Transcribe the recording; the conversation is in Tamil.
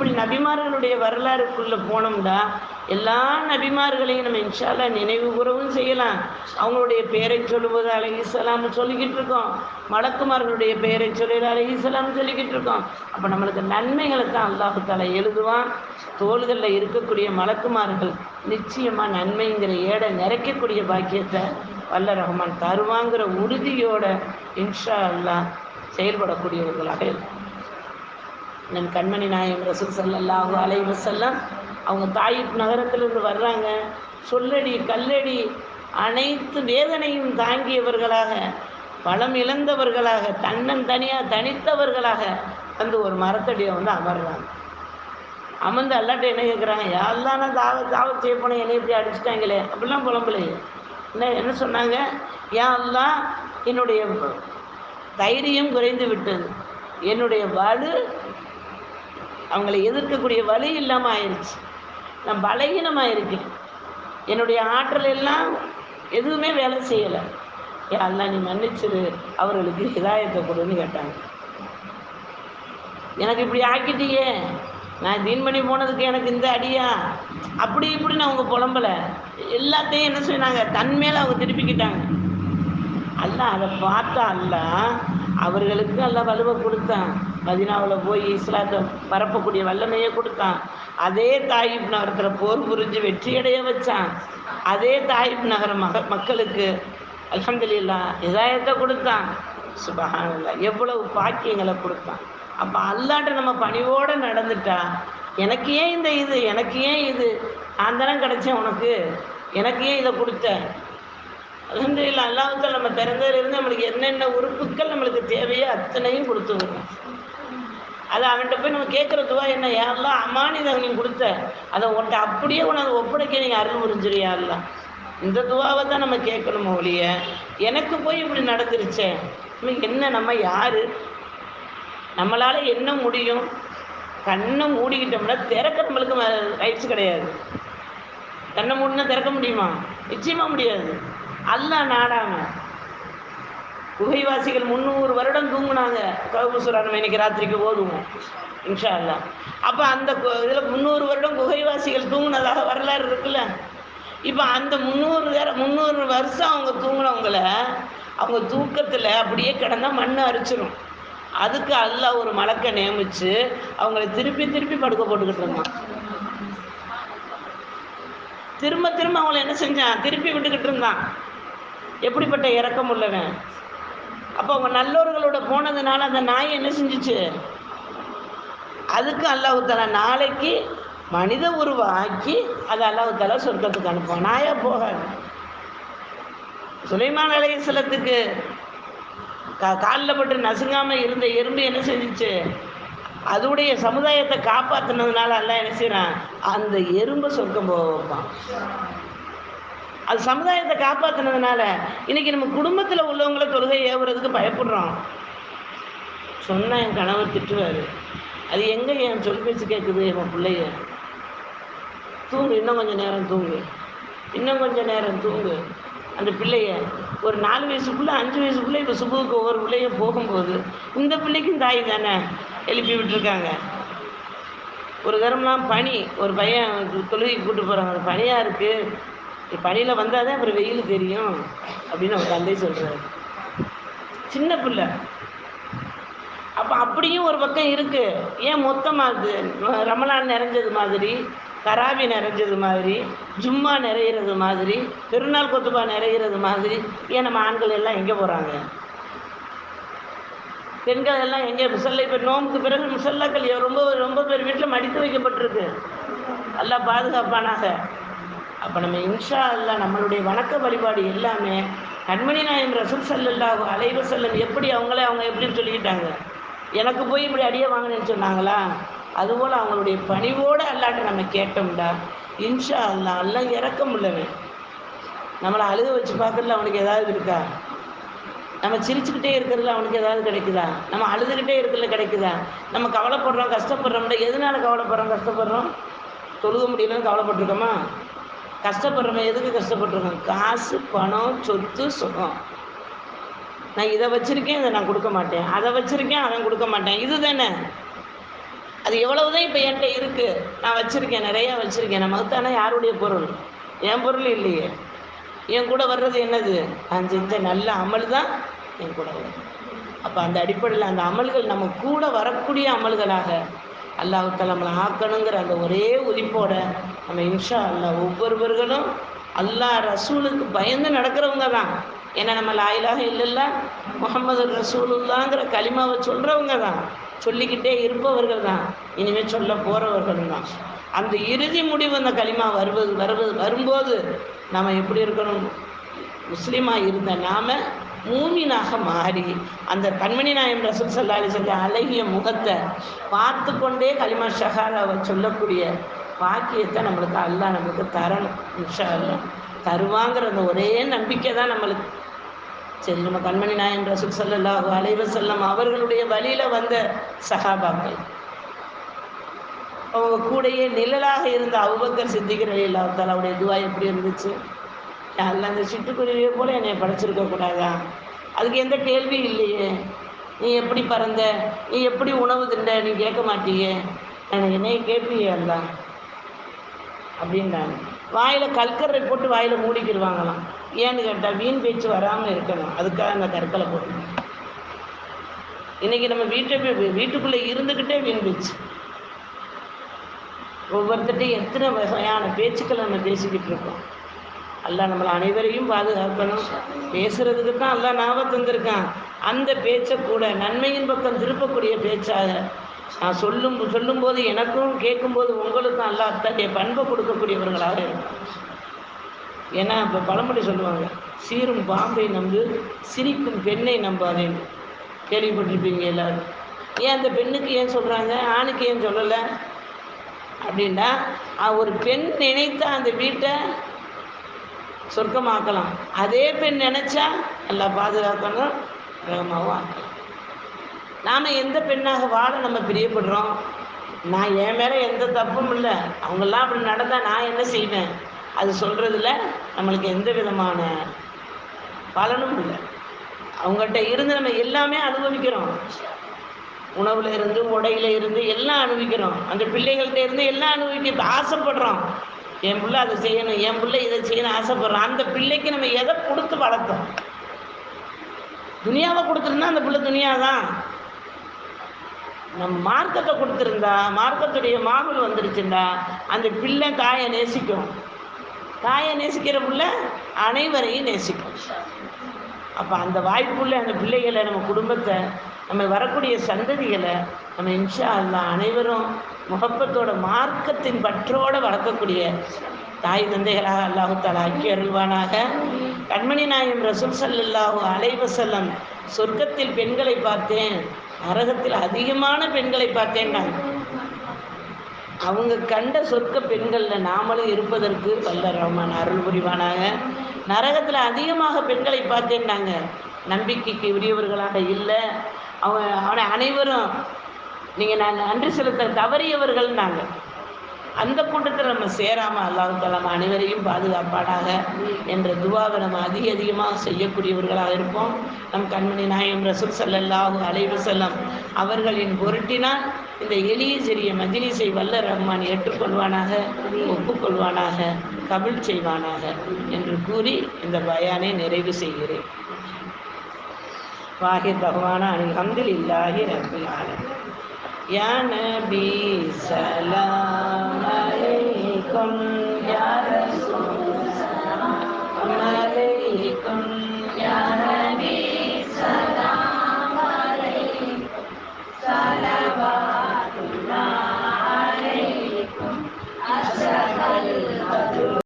இப்படி நபிமார்களுடைய வரலாறுக்குள்ளே போனோம்னா எல்லா நபிமார்களையும் நம்ம இன்ஷால்லா நினைவு கூறவும் செய்யலாம். அவங்களுடைய பெயரை சொல்லுவது அழகிசலாம் சொல்லிக்கிட்டு இருக்கோம். மலக்குமார்களுடைய பெயரை சொல்லுவது அழகிசலாம் சொல்லிக்கிட்டு இருக்கோம். அப்போ நம்மளுக்கு நன்மைகளை தான் அல்லாஹு தாலா எழுதுவான். தோள்களில் இருக்கக்கூடிய மலக்குமார்கள் நிச்சயமாக நன்மைங்கிற ஏடை நிறைக்கக்கூடிய பாக்கியத்தை வல்ல ரஹ்மான் தருவாங்கிற உறுதியோட இன்ஷா அல்லாஹ் செயல்படக்கூடியவர்களாக இருக்கும் நம் கண்மணி நாயம் ரசூல் ஸல்லல்லாஹு அலை வசல்லாம் அவங்க தாயிப் நகரத்திலிருந்து வர்றாங்க. சொல்லடி கல்லடி அனைத்து வேதனையும் தாங்கியவர்களாக பலம் இழந்தவர்களாக தன்னன் தனியாக தனித்தவர்களாக வந்து ஒரு மரத்தடியை வந்து அமர்றாங்க. அமர்ந்து அல்லாட்ட என்ன கேட்குறாங்க யாரெல்லாம் நான் தாவ தாவத் செய்ய போனேன் என்னை இப்படி அடிச்சிட்டாங்களே. அப்படிலாம் புலம்பலையே. என்ன என்ன சொன்னாங்க? யா என்னுடைய தைரியம் குறைந்து விட்டது. என்னுடைய வலு அவங்களை எதிர்க்கக்கூடிய வலி இல்லாமல் ஆயிடுச்சு நான் பலகீனமாக இருக்கேன் என்னுடைய ஆற்றல் எல்லாம் எதுவுமே வேலை செய்யலை. யாரெல்லாம் நீ மன்னிச்சிரு. அவர்களுக்கு ஹிதாயத்தை கொடுன்னு கேட்டாங்க. எனக்கு இப்படி ஆக்கிட்டியே. நான் தீன் பண்ணி போனதுக்கு எனக்கு இந்த அடியா? அப்படி இப்படின்னு அவங்க புலம்பலை. எல்லாத்தையும் என்ன சொன்னாங்க? தன்மையில் அவங்க திருப்பிக்கிட்டாங்க. அல்ல அதை பார்த்தா அல்ல அவர்களுக்கு அல்ல வலுவை கொடுத்தான். மதினாவில் போய் இஸ்லாத்தை பரப்பக்கூடிய வல்லமையை கொடுத்தான். அதே தாயிப் நகரத்தில் போர் புரிஞ்சு வெற்றியடைய வச்சான். அதே தாயிப் நகர மக மக்களுக்கு அலமதுல்லா இதாயத்தை கொடுத்தான். சுபகானில்லா எவ்வளவு பாக்கியங்களை கொடுத்தான். அப்போ அல்லாட்ட நம்ம பணிவோடு நடந்துட்டா எனக்கு ஏன் இந்த இது எனக்கு ஏன் இது? நான் தானே கிடைச்சேன் உனக்கு. எனக்கு ஏன் இதை கொடுத்தேன் அலமதுல்லா அல்லாஹால நம்ம பிறந்ததுலேருந்து நம்மளுக்கு என்னென்ன உறுப்புகள் நம்மளுக்கு தேவையோ அத்தனையும் கொடுத்து விடுறோம் அதை அவன்கிட்ட போய் நம்ம கேட்குற துவா என்ன? யாரெல்லாம் அமானிதம் நீ கொடுத்த. அதை உன்ட்ட அப்படியே உனக்கு ஒப்படைக்க நீங்கள் அருள் புரிஞ்சிரு யாரெல்லாம் இந்த துவாவை தான் நம்ம கேட்கணும் ஒழிய எனக்கு போய் இப்படி நடந்துருச்சே நமக்கு என்ன நம்ம யார்? நம்மளால் என்ன முடியும்? கண்ணை மூடிக்கிட்டோம்னா திறக்க நம்மளுக்கு ரைட்ஸ் கிடையாது. கண்ணை மூடினா திறக்க முடியுமா? நிச்சயமாக முடியாது. அல்ல நாடாம. குகைவாசிகள் முந்நூறு வருடம் தூங்குனாங்க. கவுசுரா இன்னைக்கு ராத்திரிக்கு ஓதுவோம். இன்ஷா அல்லா அப்போ அந்த இதில் முந்நூறு வருடம் குகைவாசிகள் தூங்கினதாக வரலாறு இருக்குல்ல? இப்போ அந்த முந்நூறு வேற முந்நூறு வருஷம் அவங்க தூங்கினவங்கள அவங்க தூக்கத்தில் அப்படியே கிடந்தா மண் அரிச்சிடும் அதுக்கு அல்ல ஒரு மலக்கை நியமித்து அவங்கள திருப்பி திருப்பி படுக்க போட்டுக்கிட்டு இருந்தான். திரும்ப திரும்ப அவங்கள என்ன செஞ்சான்? திருப்பி விட்டுக்கிட்டு இருந்தான். எப்படிப்பட்ட இறக்கம் உள்ளவன் அப்போ அவங்க நல்லவர்களோட போனதுனால அந்த நாய் என்ன செஞ்சுச்சு? அதுக்கு அல்லாஹு நாளைக்கு மனித உருவாக்கி அதை அல்லாஹு தலா சொர்க்கத்துக்கு அனுப்புவான். நாயா போக சுலைமான் அலையசலத்துக்கு கா காலில் பட்டு நசுங்காமல் இருந்த எறும்பு என்ன செஞ்சுச்சு? அதோடைய சமுதாயத்தை காப்பாற்றினதுனால எல்லாம் என்ன செய்கிறான் அந்த எறும்பை சொர்க்கம் போக வைப்பான். அது சமுதாயத்தை காப்பாற்றினதுனால இன்னைக்கு நம்ம குடும்பத்தில் உள்ளவங்கள தொழுகை ஏவுறதுக்கு பயப்படுறோம். சொன்னால் என் கணவர் திட்டுவார். அது எங்கே என் சொல் பேச்சு கேட்குது என் பிள்ளைய? தூங்கு இன்னும் கொஞ்சம் நேரம் தூங்கு. இன்னும் கொஞ்சம் நேரம் தூங்கு. அந்த பிள்ளைய ஒரு நாலு வயசுக்குள்ளே அஞ்சு வயசுக்குள்ளே இப்போ சுபுக்கு ஒவ்வொரு பிள்ளையும் போகும்போது இந்த பிள்ளைக்கும் தாய் தானே? எழுப்பி விட்டுருக்காங்க. ஒரு தரம்லாம் பனி ஒரு பையன் தொழுகைக்கு கூப்பிட்டு போகிறாங்க அது பனியாக இருக்குது பனியில் வந்தால் தான் அப்புறம் வெயில் தெரியும் அப்படின்னு அவர் தந்தை சொல்கிறாரு சின்ன பிள்ளை. அப்போ அப்படியும் ஒரு பக்கம் இருக்குது ஏன் மொத்தமாகுது ரமலான் நிறைஞ்சது மாதிரி கராபி நிறைஞ்சது மாதிரி ஜும்மா நிறையிறது மாதிரி பெருநாள் கொத்துபா நிறையிறது மாதிரி ஏன் நம்ம ஆண்கள் எல்லாம் எங்கே போகிறாங்க பெண்கள் எல்லாம் எங்கே? முசல்ல இப்போ நோம்புக்கு பிறகு முசல்லாக்கள் ரொம்ப ரொம்ப பேர் வீட்டில் மடித்து வைக்கப்பட்டிருக்கு. எல்லாம் பாதுகாப்பானாக. அப்போ நம்ம இன்ஷா அல்லா நம்மளுடைய வணக்க வழிபாடு எல்லாமே கண்மணி நாயம் ரசூல் சல்லல்லாஹு அலைவ செல்லம் எப்படி அவங்களே அவங்க எப்படின்னு சொல்லிக்கிட்டாங்க. எனக்கு போய் இப்படி அடியே வாங்கினேன்னு சொன்னாங்களா? அதுபோல் அவங்களுடைய பணிவோடு அல்லாட்ட நம்ம கேட்டோம்டா. இன்ஷா அல்லா எல்லாம் இறக்கம் உள்ளவன் நம்மளை அழுத வச்சு பார்க்கறதுல அவனுக்கு ஏதாவது இருக்கா? நம்ம சிரிச்சுக்கிட்டே இருக்கிறதுல அவனுக்கு ஏதாவது கிடைக்குதா? நம்ம அழுதுகிட்டே இருக்கிறதுல கிடைக்குதா? நம்ம கவலைப்படுறோம் கஷ்டப்படுறோம்ல எதனால கவலைப்படுறோம் கஷ்டப்படுறோம்? தொழுக முடியலன்னு கவலைப்பட்டிருக்கோமா? கஷ்டப்படுறவன் எதுக்கு கஷ்டப்பட்டுருக்கான்? காசு பணம் சொத்து சுகம். நான் இதை வச்சுருக்கேன் இதை நான் கொடுக்க மாட்டேன். அதை வச்சுருக்கேன் அவன் கொடுக்க மாட்டேன். இது தானே? அது எவ்வளவுதான் இப்போ என்கிட்ட இருக்குது நான் வச்சுருக்கேன் நிறையா வச்சுருக்கேன். நான் மகத்தான யாருடைய பொருள்? என் பொருள் இல்லையே. என் கூட வர்றது என்னது? நான் செஞ்ச நல்ல அமல் தான் என் கூட வரும். அப்போ அந்த அடிப்படையில் அந்த அமல்கள் நம்ம கூட வரக்கூடிய அமல்களாக அல்லாஹால நம்மளை ஆக்கணுங்கிற அந்த ஒரே உதிப்போட நம்ம இன்ஷா அல்லா ஒவ்வொருவர்களும் அல்லாஹ் ரசூலுக்கு பயந்து நடக்கிறவங்க தான். ஏன்னா நம்ம லாயிலாக இல்லைல்ல முகமது ரசூலுல்லாங்கிற களிமாவை சொல்கிறவங்க தான். சொல்லிக்கிட்டே இருப்பவர்கள் தான். இனிமேல் சொல்ல போகிறவர்கள் தான். அந்த இறுதி முடிவு அந்த களிமா வருவது வருவது வரும்போது நாம் எப்படி இருக்கணும்? முஸ்லீமாக இருந்த நாம மூமினாக மாறி அந்த கண்மணி நாயம் ரசூல் சல்லாலி சொல்லி அழகிய முகத்தை பார்த்து கொண்டே களிமா ஷஹாராவை சொல்லக்கூடிய பாக்கியத்தை நம்மளுக்கு அல்லா நம்மளுக்கு தரணும் இன்ஷா தருவாங்கிற அந்த ஒரே நம்பிக்கை தான் நம்மளுக்கு. சரி நம்ம கண்மணி நாயம் ரசூல் சல்லா அலைவ செல்லம் அவர்களுடைய வழியில் வந்த சகாபாக்கள் அவங்க கூடயே நிழலாக இருந்த அபுபக்கர் சித்திகர் அலி அவருடைய துவா எப்படி இருந்துச்சு? அல்ல அந்த சிட்டுக்குருவியை போல என்னை படைச்சிருக்க கூடாதா? அதுக்கு எந்த கேள்வியும் இல்லையே. நீ எப்படி பறந்த? நீ எப்படி உணவு திண்ட? நீ கேட்க மாட்டியே. எனக்கு என்னைய கேட்பியே அல்ல. அப்படின்றாங்க. வாயில் கற்கரை போட்டு வாயில் மூடிக்கிடுவாங்களாம். ஏன்னு கேட்டால் வீண் பேச்சு வராமல் இருக்கணும். அதுக்காக அந்த கற்களை போட்டு இன்றைக்கி நம்ம வீட்டை போய் வீட்டுக்குள்ளே இருந்துக்கிட்டே வீண் பேச்சு. ஒவ்வொருத்தட்டையும் எத்தனை வகையான பேச்சுக்களை நம்ம பேசிக்கிட்டு இருக்கோம். அல்லா நம்மளை அனைவரையும் பாதுகாக்கணும். பேசுறதுக்கு தான் அல்ல ஞாபகம் தந்திருக்கான். அந்த பேச்சை கூட நன்மையின் பக்கம் திருப்பக்கூடிய பேச்சாக நான் சொல்லும் சொல்லும்போது எனக்கும் கேட்கும்போது உங்களுக்கும் அல்லாஹ் அத்தகைய பண்பை கொடுக்கக்கூடியவர்களாக இருக்கும் ஏன்னா இப்போ பழமொழி சொல்லுவாங்க சீரும் பாம்பை நம்பு சிரிக்கும் பெண்ணை நம்பாதேன் கேள்விப்பட்டிருப்பீங்க எல்லாரும். ஏன் அந்த பெண்ணுக்கு ஏன் சொல்கிறாங்க ஆணுக்கு ஏன் சொல்லலை? அப்படின்னா ஒரு பெண் நினைத்த அந்த வீட்டை சொர்க்கமாக்கலாம். அதே பெண் நினைச்சா நல்லா பாதுகாக்கணும் வேகமாகவும் ஆக்கலாம். நாம் எந்த பெண்ணாக வாழ நம்ம பிரியப்படுறோம்? நான் என் மேலே எந்த தப்பும் இல்லை. அவங்கெல்லாம் அப்படி நடந்தால் நான் என்ன செய்வேன்? அது சொல்கிறதுல நம்மளுக்கு எந்த விதமான பலனும் இல்லை. அவங்கள்ட்ட இருந்து நம்ம எல்லாமே அனுபவிக்கிறோம். உணவுல இருந்து உடையில இருந்து எல்லாம் அனுபவிக்கிறோம். அந்த பிள்ளைகள்கிட்ட இருந்து எல்லாம் அனுபவிக்க ஆசைப்படுறோம். என் பிள்ளை அதை செய்யணும் என் பிள்ளை இதை செய்யணும் ஆசைப்படுறோம் அந்த பிள்ளைக்கு நம்ம எதை கொடுத்து வளர்த்தோம் துனியாவை கொடுத்துருந்தா அந்த பிள்ளை துனியா தான் நம்ம மார்க்கத்தை கொடுத்துருந்தா மார்க்கத்துடைய மாகுல் வந்துருச்சுண்டா அந்த பிள்ளை தாயை நேசிக்கும். தாயை நேசிக்கிற பிள்ளை அனைவரையும் நேசிக்கும். அப்போ அந்த வாய்ப்புள்ள அந்த பிள்ளைகளை நம்ம குடும்பத்தை நம்ம வரக்கூடிய சந்ததிகளை நம்ம இன்ஷா அல்லாஹ் அனைவரும் முகப்பத்தோட மார்க்கத்தின் பற்றோடு வளர்க்கக்கூடிய தாய் தந்தைகளாக அல்லாஹு தாலா ஆக்கி அருள்வானாக. கண்மணி நாயம் ரசூல் சல்லாஹூ அலைவசல்லம் சொர்க்கத்தில் பெண்களை பார்த்தேன். நரகத்தில் அதிகமான பெண்களை பார்த்தேன்னாங்க அவங்க கண்ட சொர்க்க பெண்களில் நாமளும் இருப்பதற்கு வல்ல ரஹ்மான் அருள் புரிவானாங்க நரகத்தில் அதிகமாக பெண்களை பார்த்தேன்னாங்க. நம்பிக்கைக்கு உரியவர்களாக இல்லை. அவன் அவனை அனைவரும் நீங்கள் நான் நன்றி செலுத்த தவறியவர்கள் நாங்கள் அந்த கூட்டத்தில் நம்ம சேராமல் அல்லாஹ் நம்ம அனைவரையும் பாதுகாப்பாடாக என்ற துவாவை நம்ம அதிக அதிகமாக செய்யக்கூடியவர்களாக இருப்போம். நம் கண்மணி நாயம் ரசூல் சல்லல்லாஹு அலைவு செல்லம் அவர்களின் பொருட்டினால் இந்த எளிய சிறிய மஜிலிசை வல்ல ரஹ்மான் ஏற்றுக்கொள்வானாக ஒப்புக்கொள்வானாக கபில் செய்வானாக என்று கூறி இந்த பயானை நிறைவு செய்கிறேன். வாஹித் பகவானா அனில் ஹம்தில் இல்லாஹி ரபில் ஆலமின் யா நபி சலாம். அலைக்கும் யா